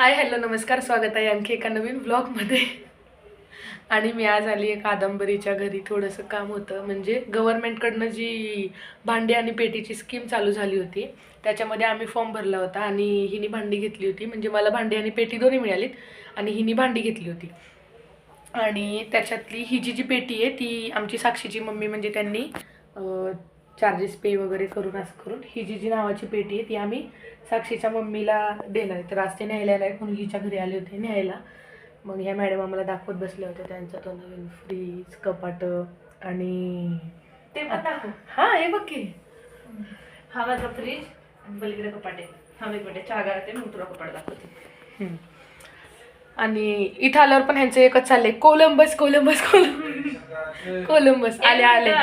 Hi hello नमस्कार स्वागत आहे आणखी एका नवीन व्लॉगमध्ये आणि मी आज आली आहे कादंबरीच्या घरी थोडंसं काम होतं. म्हणजे गव्हर्मेंटकडनं जी भांडी आणि पेटीची स्कीम चालू झाली होती त्याच्यामध्ये आम्ही फॉर्म भरला होता आणि हिनी भांडी घेतली होती. म्हणजे मला भांडी आणि पेटी दोन्ही मिळालीत आणि हिनी भांडी घेतली होती. आणि त्याच्यातली ही जी जी पेटी आहे ती आमची साक्षीची मम्मी म्हणजे त्यांनी चार्जेस पे वगैरे करून असं करून ही जी जी नावाची पेटी आहे ती आम्ही साक्षीच्या मम्मीला देणार आहे. तर आज ते न्यायला नाही म्हणून हिच्या घरी आले होते न्यायला. मग ह्या मॅडम आम्हाला दाखवत बसल्या होत्या त्यांचा तो नवीन फ्रीज कपाट आणि ते पण दाखव. हा हे बघ की. हा माझा फ्रीज आणि पलीकडे कपाट. हा वेगवेगळे चहा गाळते मग तुला कपाट दाखवते. आणि इथं आल्यावर पण ह्यांचं एकच चाललंय. Columbus Columbus Columbus. कोलंबस. आले आले.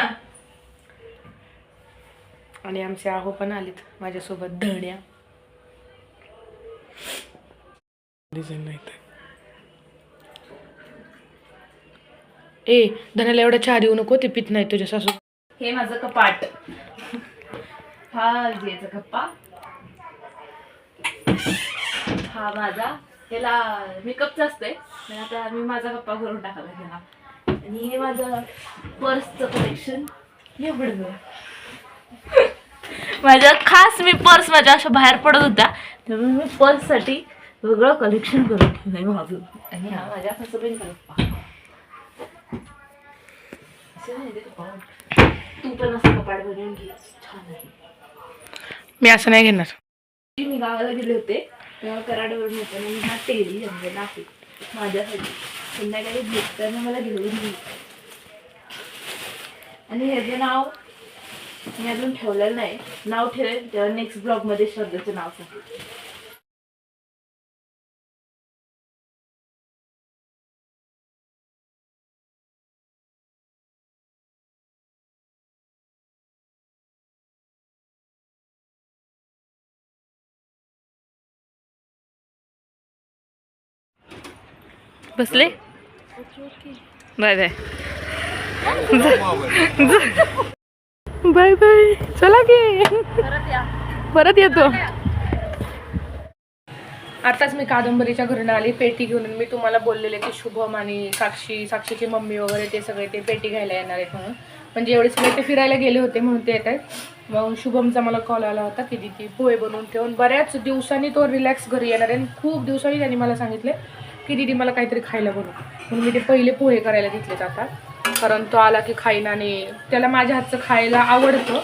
आणि आमचे आहो पण आलेत माझ्यासोबत धण्या. डिझाईन नाही ए धण्याला एवढा चहा देऊ नको ते पित नाही तुझ्या सासू. हे माझं कपाट. हा कप्पा हा माझा. त्याला मेकअपचा असतंय. पण आता मी माझा कप्पा भरून टाकायला त्याला. आणि हे माझं पर्सचं कलेक्शन एवढं. माझ्या खास मी पर्स माझ्या अशा बाहेर पडत होत्या. त्यामुळे मी पर्ससाठी वेगळं कलेक्शन करून ठेवलंय माझं. आणि हा माझ्या ते पण असं कपाट बनवून घे. छान आहे. मी असं नाही घेणार. मी गावाला गेले होते. तेव्हा कराडवरून येताना मी हा टेरी आणलेला आहे माझ्यासाठी. संध्याकाळी भेटताना मला घेऊन गेली आणि ह्याचे नाव मी अजून ठेवलेलं नाही. नाव ठेवेल तेव्हा नेक्स्ट ब्लॉगमध्ये श्रद्धाचं नाव सांगेल बसले? Bye bye. Bye bye. चला की. परत या. परत येतो. आताच मी कादंबरीच्या घरून आली. पेटी घेऊन मी तुम्हाला बोललेले की शुभम आणि साक्षी साक्षीची मम्मी वगैरे ते सगळे ते पेटी घ्यायला येणार आहेत म्हणून. म्हणजे एवढे सगळे ते फिरायला गेले होते म्हणून ते येत आहेत मग शुभमचा मला कॉल आला होता की दिदी पोहे बनवून ठेवून बऱ्याच दिवसांनी तो रिलॅक्स घरी येणार आहे. आणि खूप दिवसांनी त्यांनी मला सांगितले की दिदी मला काहीतरी खायला बनवू. म्हणून मी ते पहिले पोहे करायला घेतलेत आता. कारण तो आला की खाईन आणि त्याला माझ्या हातचं खायला आवडतं.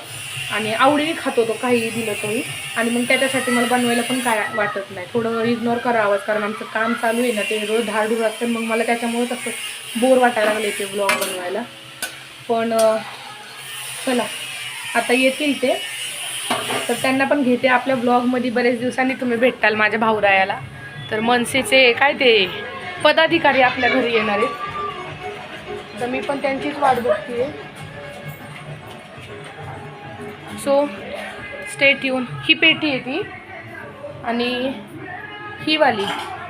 आणि आवडीने खातो तो काहीही दिलं तोही आणि मग त्याच्यासाठी मला बनवायला पण काय वाटत नाही. थोडं इग्नोर करावंच कारण आमचं काम चालू आहे ना ते रोज धाडूर असतं. मग मला त्याच्यामुळेच असं बोर वाटायला लागले ते ब्लॉग बनवायला. पण चला. आता येतील ते. तर त्यांना पण घेते. आपल्या ब्लॉगमध्ये बरेच दिवसांनी तुम्ही भेटताल माझ्या भाऊरायाला. तर मनसेचे काय ते पदाधिकारी आपल्या घरी येणार आहेत. तर मी पण त्यांचीच वाट बघते सो स्टेट येऊन ही पेटी आहे ती. आणि ही वाली.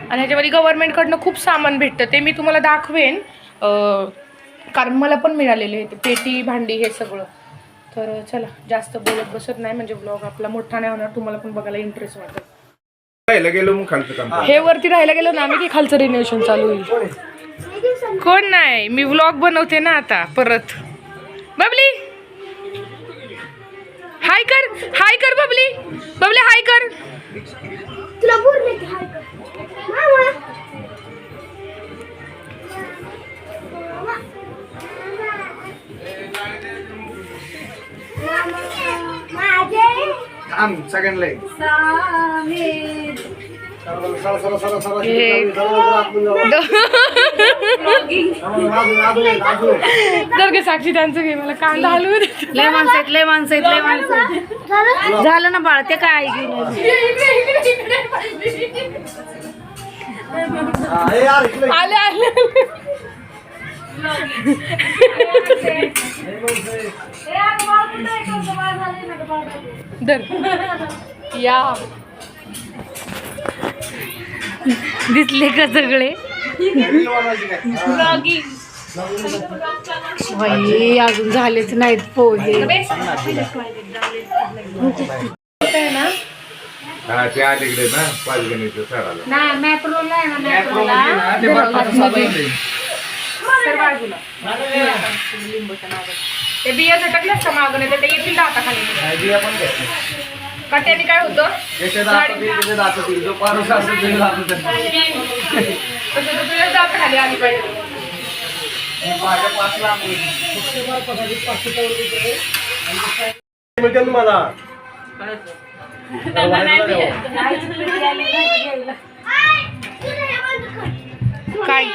आणि ह्याच्यामध्ये गव्हर्नमेंटकडनं खूप सामान भेटतं. ते मी तुम्हाला दाखवेन. अं, कारण मला पण मिळालेले ते पेटी भांडी हे सगळं. तर चला जास्त बोलत बसत नाही. म्हणजे ब्लॉग आपला मोठा नाही होणार. तुम्हाला पण बघायला इंटरेस्ट वाटेल. राहायला गेलो मग खालचं हे वरती राहायला गेलो ना आम्ही की खालचं रिनोव्हेशन चालू होईल. कोण नाही मी व्लॉग बनवते ना आता परत बबली हाय कर हाय कर बबली बबली हाय कर तुला बोलले की हाय कर मामा माझे थांब सगळ्यांना जर का साक्षी त्यांचं घे मला कांदा हलवू दे. लय माणसं आहेत लय माणसं आहेत लय माणसं आहेत. झालं ना बाळ ते काय इकडे. आले आले दर या दिसले का सगळे? बाई अजून झालेच नाहीत पोहे ना हा ते ना नाही मॅप्रोला आहे ना मॅप्रोला ते बिया झटकल्यास का मागं तर ते येतील दाता खाली बिया पण घ्यायच्या. का त्याने काय होतं? दात त्याचे दात येतील. जो पारूस असेल त्याचे दात येतील. तसं तर तुझ्या दाताखाली आली पाहिजे माझ्या पाच लाख मिळते ना मला काय?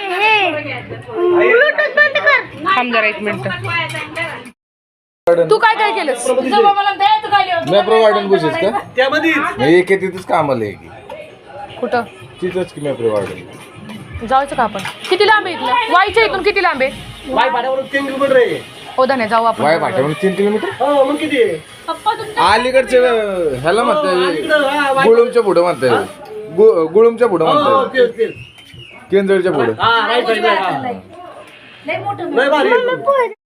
ब्लूटूथ बंद कर. थांब जरा एक मिनिट. तू काय काय केलंस? मॅप्रो गार्डन बुसेस का? त्यामध्ये एक आहे तिथंच कामाला आहे की. कुठं? तिथंच की मॅप्रो जायचं का आपण? किती लांब आहे इथलं? वाईच्या इथून किती लांब आहे? वाय तीन किलोमीटर आहे. हो धन्य जाऊ आपण. वाय भाट्यावरून तीन किलोमीटर? हो मग किती आहे? अलीकडचे ह्याला हो, हा, वाय- गुळुमच्या पुढं म्हणताय. गु- गुळुमच्या पुढं हो, म्हणताय. तेच, तेच. केंजळच्या पुढं. हा, right side ला, हा. लय भारी. आहे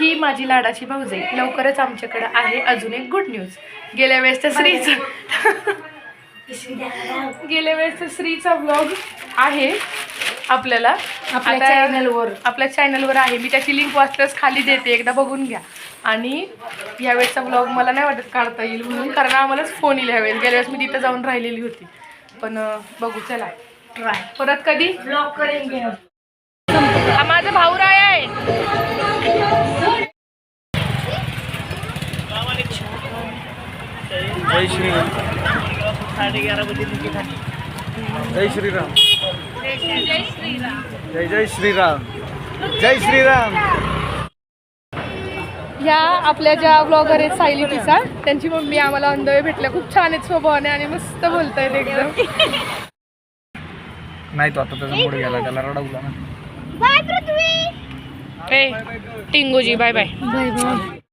ही माझी लाडाची भाऊजाई लवकरच आमच्याकडे आहे अजून एक गुड न्यूज गेल्या वेळेस तर श्रीचा गेल्या वेळेस तर श्रीचा ब्लॉग आहे आपल्याला. आपल्या आता- channelवर. आपल्या चॅनलवर आहे. मी त्याची लिंक वाचल्यास खाली देते. एकदा बघून घ्या. आणि यावेळेसचा ब्लॉग मला नाही वाटत काढता येईल म्हणून कारण आम्हालाच फोन येईल ह्यावेळेस गेल्या वेळेस मी तिथं जाऊन राहिलेली होती. पण अं, बघू चला. ट्राय परत कधी? ब्लॉक हम. हा माझा भाऊ राय आहे. जय श्रीराम. जय श्रीराम. जय जय श्रीराम. जय श्रीराम. ह्या आपल्या ज्या ब्लॉगर आहेत सायली पिसा त्यांची मम्मी आम्हाला अंधवे भेटल्या. खूप छान आहेत स्वभावाने आणि मस्त बोलतायत एकदम. नाही तो आता त्याचा पुढे गेला त्याला रडवला ना. बाय पृथ्वी. ए टिंगूजी बाय बाय बाय बाय